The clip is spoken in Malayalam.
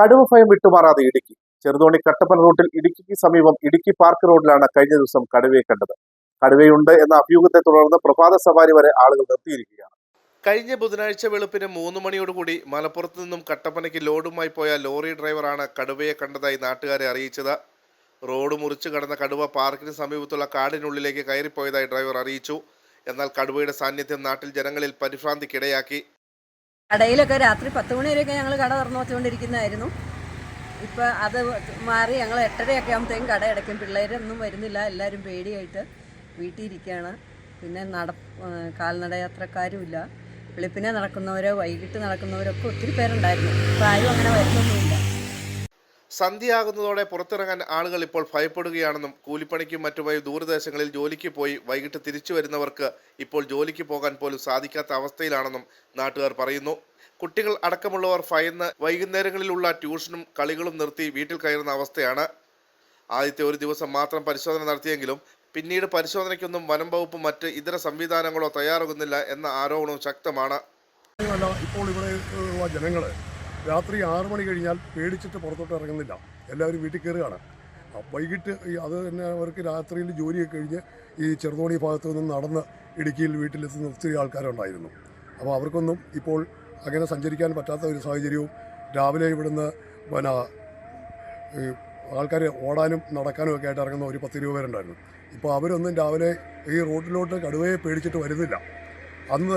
കടുവ ഭയം വിട്ടുമാറാതെ ഇടുക്കി. ചെറുതോണി കട്ടപ്പന റൂട്ടിൽ ഇടുക്കിക്ക് സമീപം ഇടുക്കി പാർക്ക് റോഡിലാണ് കഴിഞ്ഞ ദിവസം കടുവയെ കണ്ടത്. കടുവയുണ്ട് എന്ന അഭ്യൂഹത്തെ തുടർന്ന് പ്രഭാത സവാരി വരെ ആളുകൾ നിർത്തിയിരിക്കുകയാണ്. കഴിഞ്ഞ ബുധനാഴ്ച വെളുപ്പിന് മൂന്ന് മണിയോടുകൂടി മലപ്പുറത്ത് നിന്നും കട്ടപ്പനയ്ക്ക് ലോഡുമായി പോയ ലോറി ഡ്രൈവറാണ് കടുവയെ കണ്ടതായി നാട്ടുകാരെ അറിയിച്ചത്. റോഡ് മുറിച്ചു കടന്ന കടുവ പാർക്കിന് സമീപത്തുള്ള കാടിനുള്ളിലേക്ക് കയറിപ്പോയതായി ഡ്രൈവർ അറിയിച്ചു. എന്നാൽ കടുവയുടെ സാന്നിധ്യം നാട്ടിൽ ജനങ്ങളിൽ പരിഭ്രാന്തിക്കിടയാക്കി. കടയിലൊക്കെ രാത്രി പത്ത് മണി വരെയൊക്കെ ഞങ്ങൾ കട തുറന്നു വെച്ചുകൊണ്ടിരിക്കുന്നതായിരുന്നു. ഇപ്പം അത് മാറി ഞങ്ങൾ എട്ടരയൊക്കെ ആകുമ്പോഴത്തേക്കും കട അടയ്ക്കും. പിള്ളേരൊന്നും വരുന്നില്ല എല്ലാവരും പേടിയായിട്ട് വീട്ടിൽ ഇരിക്കുകയാണ് പിന്നെ നട കാൽനട യാത്രക്കാരും ഇല്ല വെളുപ്പിനെ നടക്കുന്നവരോ വൈകിട്ട് നടക്കുന്നവരോ ഒക്കെ ഒത്തിരി പേരുണ്ടായിരുന്നു. പ്രായം അങ്ങനെ വരുന്നൊന്നുമില്ല. സന്ധ്യയാകുന്നതോടെ പുറത്തിറങ്ങാൻ ആളുകൾ ഇപ്പോൾ ഭയപ്പെടുകയാണെന്നും കൂലിപ്പണിക്കും മറ്റുമായി ദൂരദേശങ്ങളിൽ ജോലിക്ക് പോയി വൈകിട്ട് തിരിച്ചു വരുന്നവർക്ക് ഇപ്പോൾ ജോലിക്ക് പോകാൻ പോലും സാധിക്കാത്ത അവസ്ഥയിലാണെന്നും നാട്ടുകാർ പറയുന്നു. കുട്ടികൾ അടക്കമുള്ളവർ ഭയന്ന് വൈകുന്നേരങ്ങളിലുള്ള ട്യൂഷനും കളികളും നിർത്തി വീട്ടിൽ കയറുന്ന അവസ്ഥയാണ്. ആദ്യത്തെ ഒരു ദിവസം മാത്രം പരിശോധന നടത്തിയെങ്കിലും പിന്നീട് പരിശോധനയ്ക്കൊന്നും വനം വകുപ്പും മറ്റ് ഇതര സംവിധാനങ്ങളോ തയ്യാറാകുന്നില്ല എന്ന ആരോപണവും ശക്തമാണ്. ഇപ്പോൾ ഇവിടെ ജനങ്ങൾ രാത്രി ആറു മണി കഴിഞ്ഞാൽ പേടിച്ചിട്ട് പുറത്തോട്ട് ഇറങ്ങുന്നില്ല. എല്ലാവരും വീട്ടിൽ കയറുകയാണ്. വൈകിട്ട് അത് തന്നെ അവർക്ക് രാത്രിയിൽ ജോലിയൊക്കെ കഴിഞ്ഞ് ഈ ചെറുതോണി ഭാഗത്ത് നിന്ന് നടന്ന് ഇടുക്കിയിൽ വീട്ടിലെത്തുന്ന ഒത്തിരി ആൾക്കാരുണ്ടായിരുന്നു. അപ്പോൾ അവർക്കൊന്നും ഇപ്പോൾ അങ്ങനെ സഞ്ചരിക്കാൻ പറ്റാത്ത ഒരു സാഹചര്യവും രാവിലെ ഇവിടുന്ന് പിന്നെ ആൾക്കാർ ഓടാനും നടക്കാനും ഒക്കെ ആയിട്ട് ഇറങ്ങുന്ന ഒരു പത്ത് രൂപ പേരുണ്ടായിരുന്നു. ഇപ്പോൾ അവരൊന്നും രാവിലെ ഈ റോഡിലോട്ട് കടുവയെ പേടിച്ചിട്ട് വരുന്നില്ല. അന്ന്